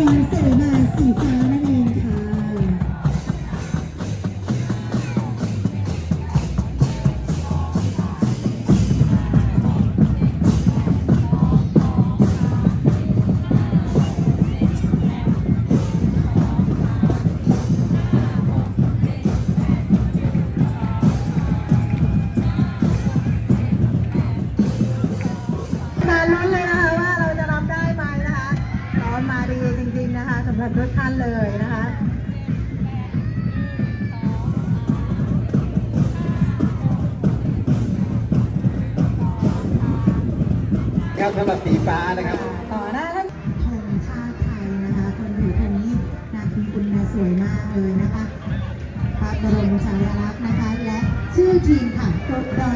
อุดรเสนาสีฟ้านั่นเองค่ะ หรับทุกท่านเลยนะคะครับสำหรับสีฟ้านะครับ ต่อหน้าท่านธงชาติไทยนะคะคนถือธงนี้นาทีคุณนาสวยมากเลยนะคะพระบรมฉายาลักษณ์นะคะ และชื่อทีมค่ะกดดอ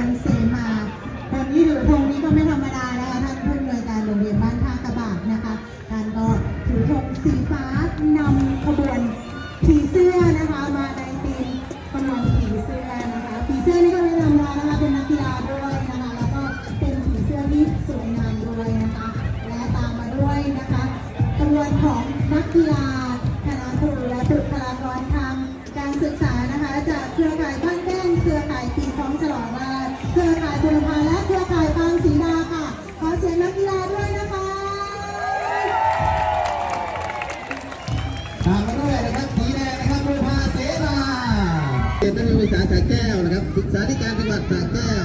ตนักเรียนศึกษาสระแก้วนะครับศึกษาธิการจังหวัดสระแก้ว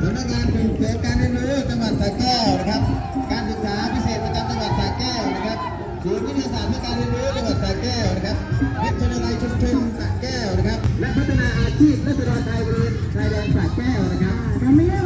สำนักงานส่งเสริมการเรียนรู้จังหวัดสระแก้วนะครับ การศึกษาพิเศษประจำจังหวัดสระแก้วนะครับศูนย์วิทยาศาสตร์เพื่อการเรียนรู้จังหวัดสระแก้วนะครับวิทยาลัยชุมชนสระแก้วนะครับ และพัฒนาอาชีพและสรไทยบริเวณชายแดนสระแก้วนะครับ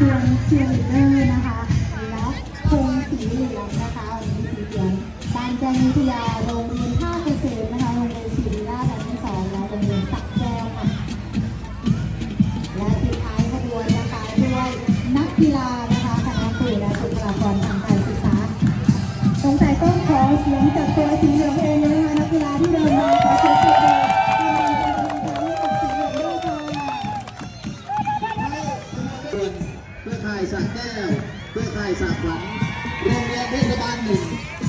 ขบวนเชียร์ลีดเดอร์นะคะแล้วธงสีเหลืองนะคะวันนี้สีเหลืองบ้านแจ้งวิทยาโรงเรียนท่าเกษมนะคะโรงเรียนศิริราชอันที่สองและโรงเรียนสักแก้วค่ะและปิดท้ายขบวนนะคะด้วยนักกีฬานะคะคณะครูและบุคลากรทางการศึกษาสงสัยต้องขอเสียงจากตัวสีเหลืองเอง ข่ายสระแก้วเพื่อข่ายสระขวัญโรงเรียนเทศบาลหนึ่ง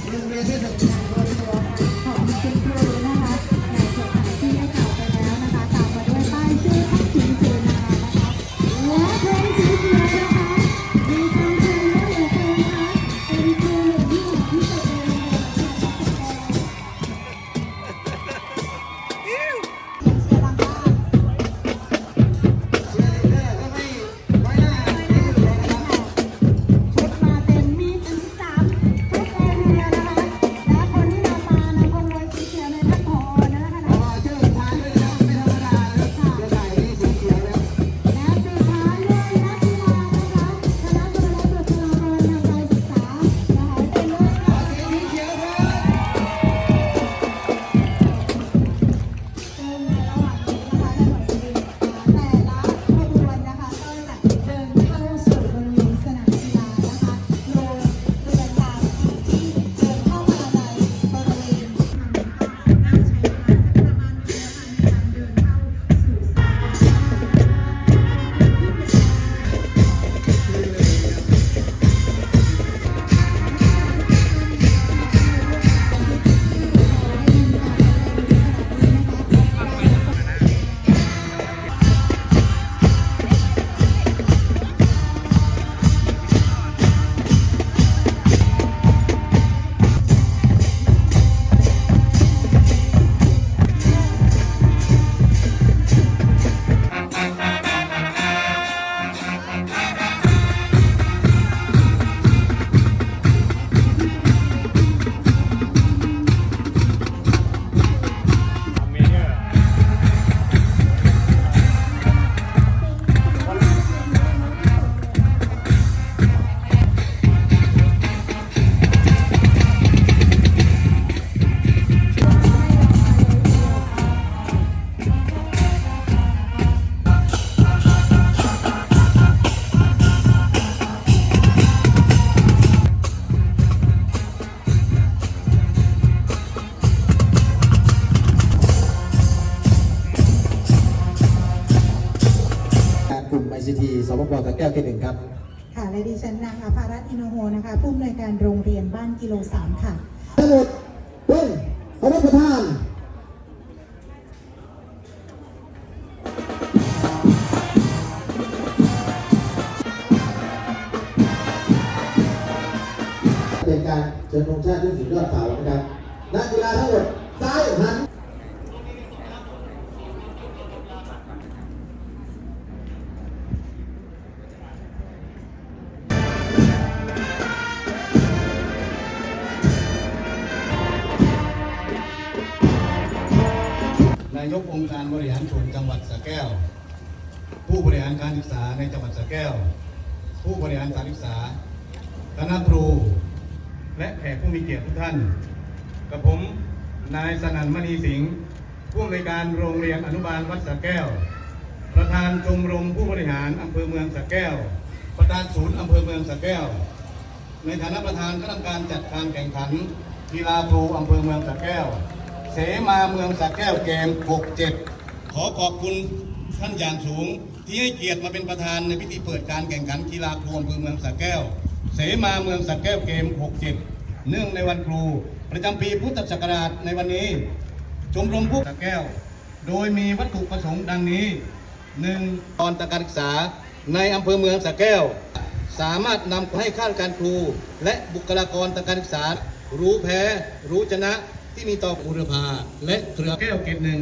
โรงเรียนเทศบาลโรงคุณครูนะคะใน ผู้อำนวยการโรงเรียนบ้านกิโลสามค่ะทั้งหมดเป็นคณะประธานเป็นการเชิญธงชาติขึ้นสู่ยอดเสานะครับนักกีฬาทั้งหมดซ้ายหัน ริหารการศึกษาในจังหวัดสระแก้ว ผู้บริหารการศึกษาคณะครู และแขกผู้มีเกียรติทุกท่าน กับผมนายสนั่นมณีสิงห์ผู้อำนวยการโรงเรียนอนุบาลวัดสระแก้ว ประธานชมรมผู้บริหารอำเภอเมืองสระแก้ว ประธานศูนย์อำเภอเมืองสระแก้ว ในฐานะประธานคณะกรรมการจัดการแข่งขันกีฬาครูอำเภอเมืองสระแก้ว เสมาเมืองสระแก้วเกม 67 ขอขอบคุณท่านอย่างสูง ที่ให้เกียรติมาเป็นประธานในพิธีเปิดการแข่งขันกีฬาครูอำเภอเมืองสระแก้ว เสมาเมืองสระแก้วเกม 67 เนื่องในวันครู ประจำปีพุทธศักราชในวันนี้ ชมรมผู้สระแก้ว โดยมีวัตถุประสงค์ดังนี้ 1. ตอนการศึกษาในอำเภอเมืองสระแก้ว สามารถนำให้ข้าราชการครู และบุคลากรทางการศึกษา รู้แพ้ รู้ชนะที่มีต่อบุรพาและเครือแก้วเกตหนึ่ง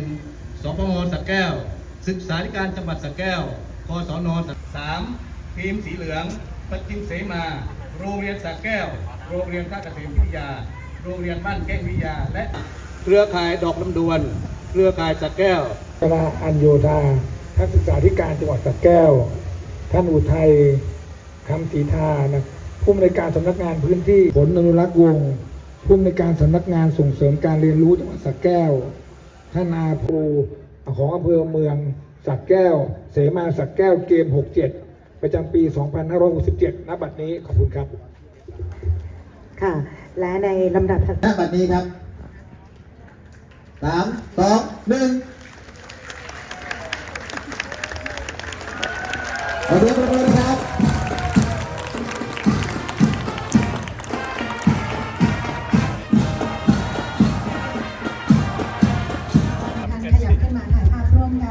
สปมสระแก้ว ศึกษาธิการจังหวัดสระแก้วกศนสามทีมสีเหลืองปฏิมเสมา โรงเรียนสระแก้ว โรงเรียนท่าเกษมวิทยา โรงเรียนบ้านแก้งวิทยา และเครือข่ายดอกลำดวน เครือข่ายสระแก้วคณะอัญโยธาทักศึกษาธิการจังหวัดสระแก้ว ท่านอุทัยคำศรีทานะผู้อำนวยการสำนักงานพื้นที่ผลอนุรักษ์วงศ์ผู้อำนวยการสำนักงานส่งเสริมการเรียนรู้จังหวัดสระแก้ว ท่านอาครู ของอำเภอเมืองสระแก้ว เสมาสระแก้วเกม 67 ประจำปี 2567ณบัดนี้ขอบคุณครับ ค่ะ และในลำดับถัดณบัดนี้ครับสามสองหนึ่งขอเสียงปรบมือนะครับ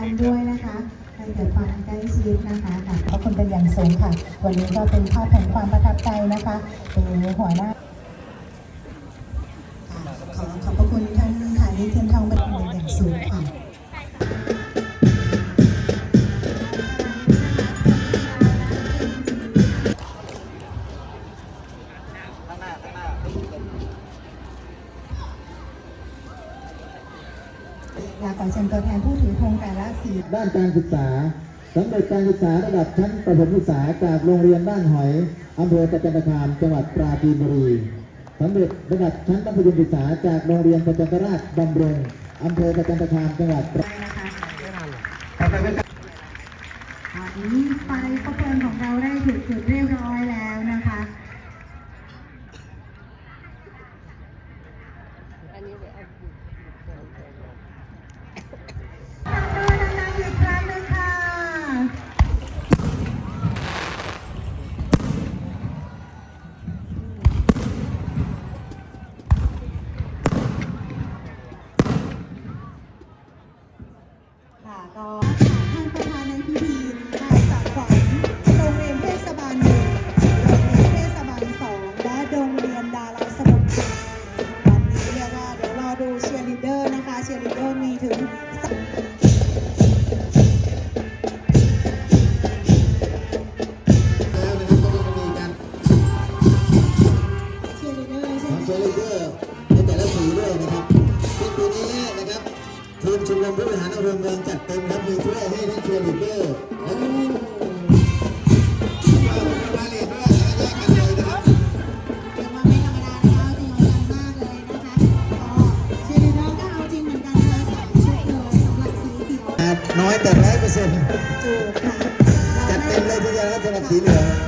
กันด้วยนะคะให้เกิดความใกล้ชิดนะคะค่ะขอบคุณเป็นอย่างสูงค่ะ วันนี้ก็เป็นภาพแห่งความประทับใจนะคะเป็นหัวหน้า อยากขอเชิญตัวแทนผู้ถือธงแต่ละสีด้านการศึกษาสำเร็จการศึกษาระดับชั้นประถมศึกษาจากโรงเรียนบ้านหอยอำเภอประจันตคามจังหวัดปราจีนบุรีสำเร็จระดับชั้นมัธยมศึกษาจากโรงเรียนประจันตราชบำรุงอำเภอประจันตคามจังหวัดปราตอนนี้ไฟขบวนของเราได้ถูกจุดเรียบร้อยแล้วนะคะดั เปอร์เซ็นต์จูบค่ะจัดเต็มเลยทีเดียวนะครับสำหรับสีเหลือง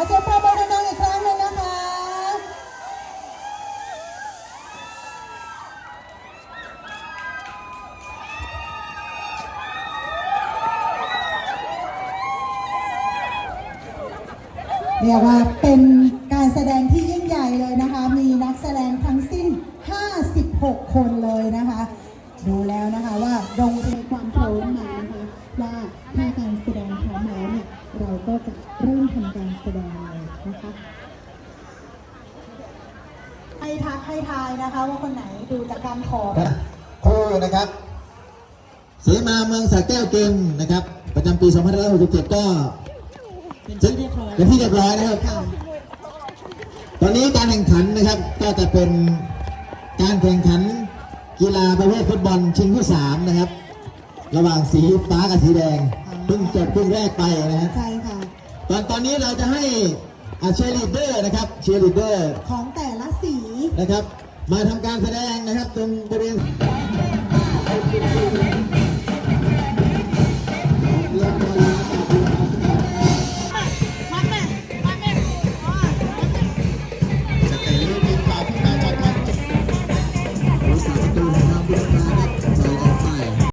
ขอ เนี่ยเราก็จะเริ่มทำการแสดงเลยนะคะให้ทักให้ทายนะคะว่าคนไหนดูจากการขอคู่นะครับ เสมาเมืองสระแก้วเกมนะครับ ประจำปี2567ก็เป็นที่เรียบร้อยเป็นที่เรียบร้อยนะครับค่ะตอนนี้การแข่งขันนะครับก็จะเป็นการแข่งขันกีฬาประเภทฟุตบอลชิงที่สามนะครับ ระหว่างสีฟ้ากับสีแดงเพิ่งจบครึ่งแรกไปนะฮะใช่ค่ะ ตอนตอนนี้เราจะให้เชียร์ลีดเดอร์นะครับเชียร์ลีดเดอร์ของแต่ละสีนะครับ มาทำการแสดงนะครับตรงบริเวณ